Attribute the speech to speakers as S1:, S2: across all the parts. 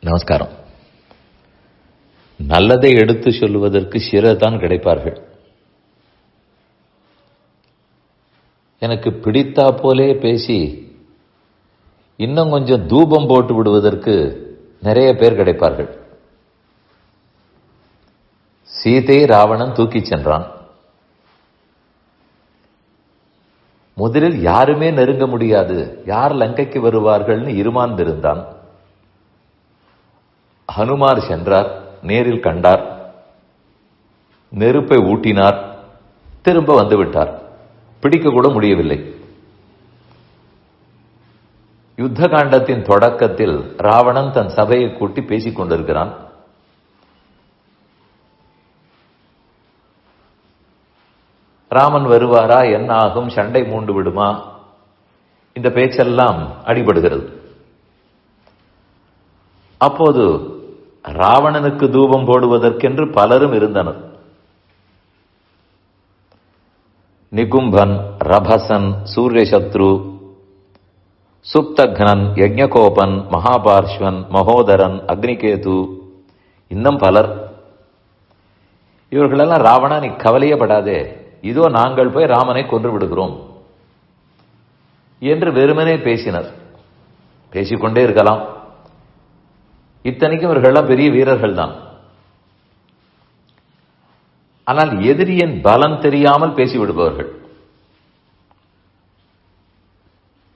S1: நமஸ்காரம். நல்லதை எடுத்து சொல்லுவதற்கு சிறதான் தான் கிடைப்பார்கள். எனக்கு பிடித்தா போலே பேசி இன்னும் கொஞ்சம் தூபம் போட்டு விடுவதற்கு நிறைய பேர் கிடைப்பார்கள். சீதை ராவணன் தூக்கிச் சென்றான். முதலில் யாருமே நெருங்க முடியாது. யார் லங்கைக்கு வருவார்கள்னு இருமாந்திருந்தான். ஹனுமார் சென்றார் நேரில் கண்டார் நெருப்பை ஊட்டினார் திரும்ப வந்துவிட்டார் பிடிக்கக்கூட பிடிக்க கூட முடியவில்லை. யுத்த காண்டத்தின் தொடக்கத்தில் ராவணன் தன் சபையை கூட்டி பேசிக் கொண்டிருக்கிறான். ராமன் வருவாரா என்ன ஆகும் சண்டை மூண்டு விடுமா? இந்த பேச்செல்லாம் அடிபடுகிறது. அப்போது ராவணனுக்கு தூபம் போடுவதற்கென்று பலரும் இருந்தனர். நிகும்பன் ரபசன் சூரியசத்ரு சுப்தக்னன் யஜ்ஞகோபன் மகாபார்ஷ்வன் மகோதரன் அக்னிகேது இன்னும் பலர். இவர்களெல்லாம் ராவணா நீ கவலையப்படாதே இதோ நாங்கள் போய் ராமனை கொன்று விடுகிறோம் என்று வெறுமனே பேசினர். பேசிக்கொண்டே இருக்கலாம். இத்தனைக்கும் இவர்கள்லாம் பெரிய வீரர்கள் தான் ஆனால் எதிரியின் பலம் தெரியாமல் பேசிவிடுபவர்கள்.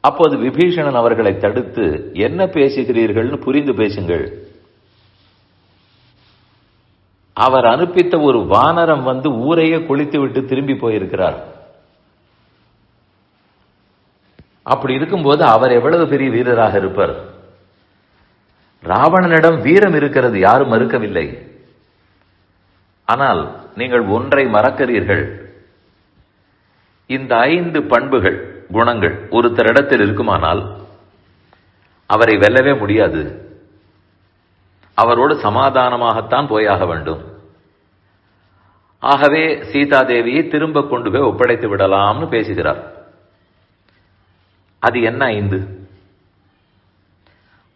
S1: அப்போது விபீஷணன் அவர்களை தடுத்து என்ன பேசுகிறீர்கள்னு புரிந்து பேசுங்கள். அவர் அனுப்பித்த ஒரு வானரம் வந்து ஊரையே குளித்து விட்டு திரும்பி போயிருக்கிறார். அப்படி இருக்கும்போது அவர் எவ்வளவு பெரிய வீரராக இருப்பார்? ராவணனிடம் வீரம் இருக்கிறது யாரும் மறுக்கவில்லை. ஆனால் நீங்கள் ஒன்றை மறக்கிறீர்கள். இந்த ஐந்து பண்புகள் குணங்கள் ஒருத்தரிடத்தில் இருக்குமானால் அவரை வெல்லவே முடியாது. அவரோடு சமாதானமாகத்தான் போயாக வேண்டும். ஆகவே சீதாதேவியை திரும்ப கொண்டு போய் ஒப்படைத்து விடலாம்னு பேசுகிறார். அது என்ன ஐந்து?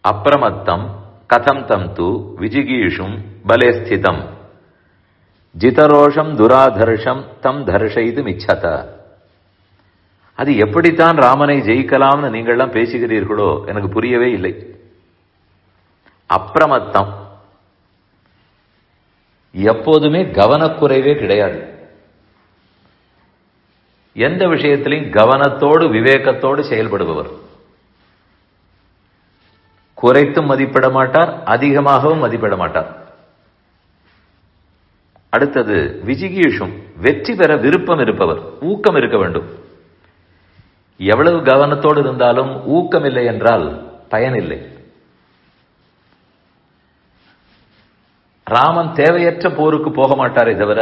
S1: அப்பிரமத்தம் கதம் தம் து விஜிகீஷும் பலே ஸ்திதம் ஜிதரோஷம் துராதர்ஷம் தம் தர்ஷைது மிச்சத அது எப்படித்தான் ராமனை ஜெயிக்கலாம்னு நீங்கள்லாம் பேசுகிறீர்களோ எனக்கு புரியவே இல்லை. அப்பிரமத்தம். எப்போதுமே கவனக்குறைவே கிடையாது. எந்த விஷயத்திலையும் கவனத்தோடு விவேகத்தோடு செயல்படுபவர். குறைத்தும் மதிப்பிட மாட்டார் அதிகமாகவும் மதிப்பிட மாட்டார் அடுத்தது விஜிகீஷும் வெற்றி பெற விருப்பம் இருப்பவர் ஊக்கம் இருக்க வேண்டும். எவ்வளவு கவனத்தோடு இருந்தாலும் ஊக்கம் இல்லை என்றால் பயனில்லை ராமன் தேவையற்ற போருக்கு போக மாட்டாரே தவிர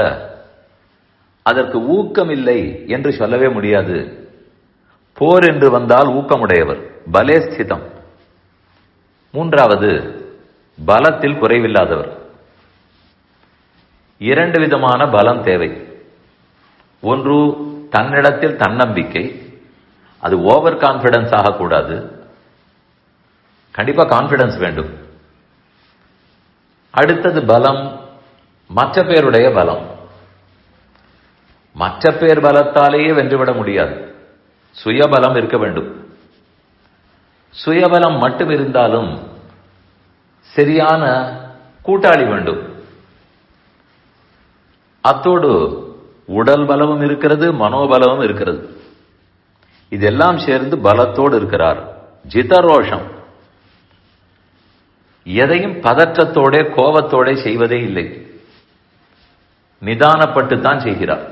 S1: அதற்கு ஊக்கம் இல்லை என்று சொல்லவே முடியாது. போர் என்று வந்தால் ஊக்கமுடையவர் பலே ஸ்திதம். மூன்றாவது பலத்தில் குறைவில்லாதவர். இரண்டு விதமான பலம் தேவை. ஒன்று தன்னிடத்தில் தன்னம்பிக்கை. அது ஓவர் கான்பிடன்ஸ் ஆகக்கூடாது. கண்டிப்பாக கான்பிடன்ஸ் வேண்டும். அடுத்தது பலம் மற்ற பேருடைய பலம். மற்ற பேர் பலத்தாலேயே வென்றுவிட முடியாது. சுயபலம் இருக்க வேண்டும். சுயபலம் மட்டும் இருந்தாலும் சரியான கூட்டாளி வேண்டும். அத்தோடு உடல் பலமும் இருக்கிறது மனோபலமும் இருக்கிறது. இதெல்லாம் சேர்ந்து பலத்தோடு இருக்கிறார். ஜிதரோஷம். எதையும் பதற்றத்தோட கோபத்தோட செய்வதே இல்லை. நிதானப்பட்டு தான் செய்கிறார்.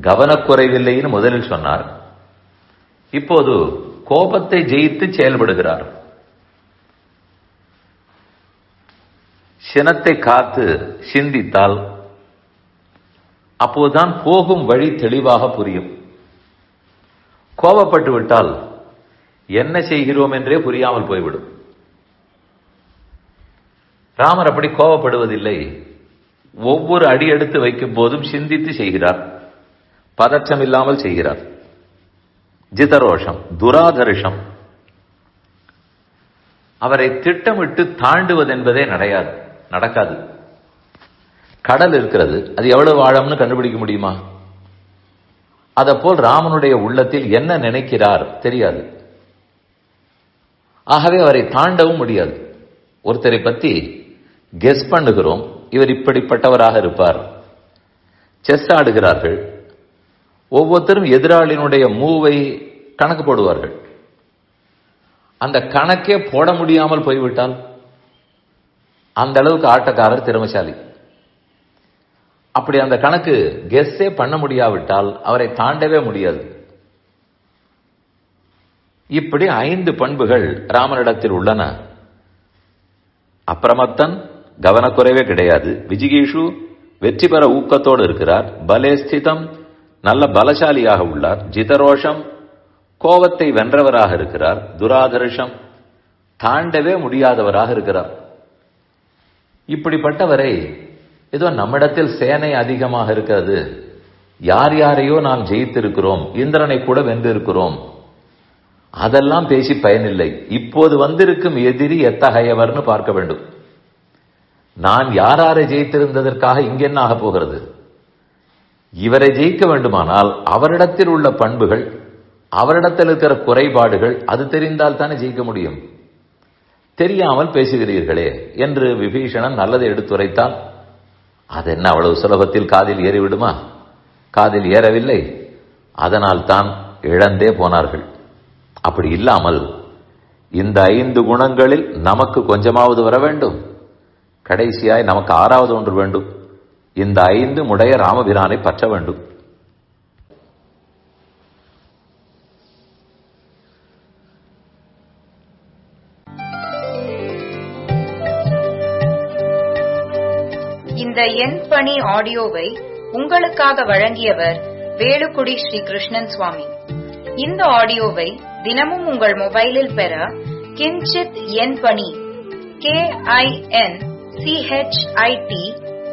S1: கவனக்குறைவில்லைன்னு முதலில் சொன்னார். இப்போது கோபத்தை ஜெயித்து செயல்படுகிறார். சினத்தை காத்து சிந்தித்தால் அப்போதுதான் போகும் வழி தெளிவாக புரியும். கோபப்பட்டு விட்டால் என்ன செய்கிறோம் என்றே புரியாமல் போய்விடும். ராமர் அப்படி கோபப்படுவதில்லை. ஒவ்வொரு அடி எடுத்து வைக்கும் போதும் சிந்தித்து செய்கிறார். பதற்றம் இல்லாமல் செய்கிறார். ஜிதரோஷம் துராதர்ஷம். அவரை திட்டமிட்டு தாண்டுவது என்பதே நடையாது நடக்காது. கடல் இருக்கிறது அது எவ்வளவு ஆழம்னு கண்டுபிடிக்க முடியுமா? போல் ராமனுடைய உள்ளத்தில் என்ன நினைக்கிறார் தெரியாது. ஆகவே அவரை தாண்டவும் முடியாது. ஒருத்தரை பத்தி கெஸ் பண்ணுகிறோம் இவர் இப்படிப்பட்டவராக இருப்பார். செஸ் ஆடுகிறார்கள் ஒவ்வொருத்தரும் எதிராளியினுடைய மூவை கணக்கு போடுவார்கள். அந்த கணக்கே போட முடியாமல் போய்விட்டால் அந்த அளவுக்கு ஆட்டக்காரர் திறமைசாலி. அப்படி அந்த கணக்கு கெஸ்ஸே பண்ண முடியாவிட்டால் அவரை தாண்டவே முடியாது. இப்படி ஐந்து பண்புகள் ராமனிடத்தில் உள்ளன. அப்பிரமத்தன் கவனக்குறைவே கிடையாது. விஜிகீஷு வெற்றி பெற ஊக்கத்தோடு இருக்கிறார். பலே ஸ்திதம் நல்ல பலசாலியாக உள்ளார். ஜிதரோஷம் கோபத்தை வென்றவராக இருக்கிறார். துராதர்ஷம் தாண்டவே முடியாதவராக இருக்கிறார். இப்படிப்பட்டவரை ஏதோ நம்மிடத்தில் சேனை அதிகமாக இருக்கிறது. யார் யாரையோ நாம் ஜெயித்திருக்கிறோம். இந்திரனை கூட வென்றிருக்கிறோம். அதெல்லாம் பேசி பயனில்லை. இப்போது வந்திருக்கும் எதிரி எத்தகையவர்னு பார்க்க வேண்டும். நான் யாரை ஜெயித்திருந்ததற்காக இங்க என்ன ஆக போகிறது? இவரை ஜெயிக்க வேண்டுமானால் அவரிடத்தில் உள்ள பண்புகள் அவரிடத்தில் இருக்கிற குறைபாடுகள் அது தெரிந்தால் தானே ஜெயிக்க முடியும். தெரியாமல் பேசுகிறீர்களே என்று விபீஷணன் நல்லதை எடுத்துரைத்தால் அது என்ன அவ்வளவு சுலபத்தில் காதில் ஏறிவிடுமா? காதில் ஏறவில்லை. அதனால் தான் இழந்தே போனார்கள். அப்படி இல்லாமல் இந்த ஐந்து குணங்களில் நமக்கு கொஞ்சமாவது வர வேண்டும். கடைசியாய் நமக்கு ஆறாவது ஒன்று வேண்டும். இந்த ஐந்து முடைய ராமபிரானை பற்ற வேண்டும்.
S2: இந்த என் பணி ஆடியோவை உங்களுக்காக வழங்கியவர் வேலுக்குடி ஸ்ரீ கிருஷ்ணன் சுவாமி. இந்த ஆடியோவை தினமும் உங்கள் மொபைலில் பெற கிஞ்சித் என் பணி கே ஐ என் சிஹெச்ஐடி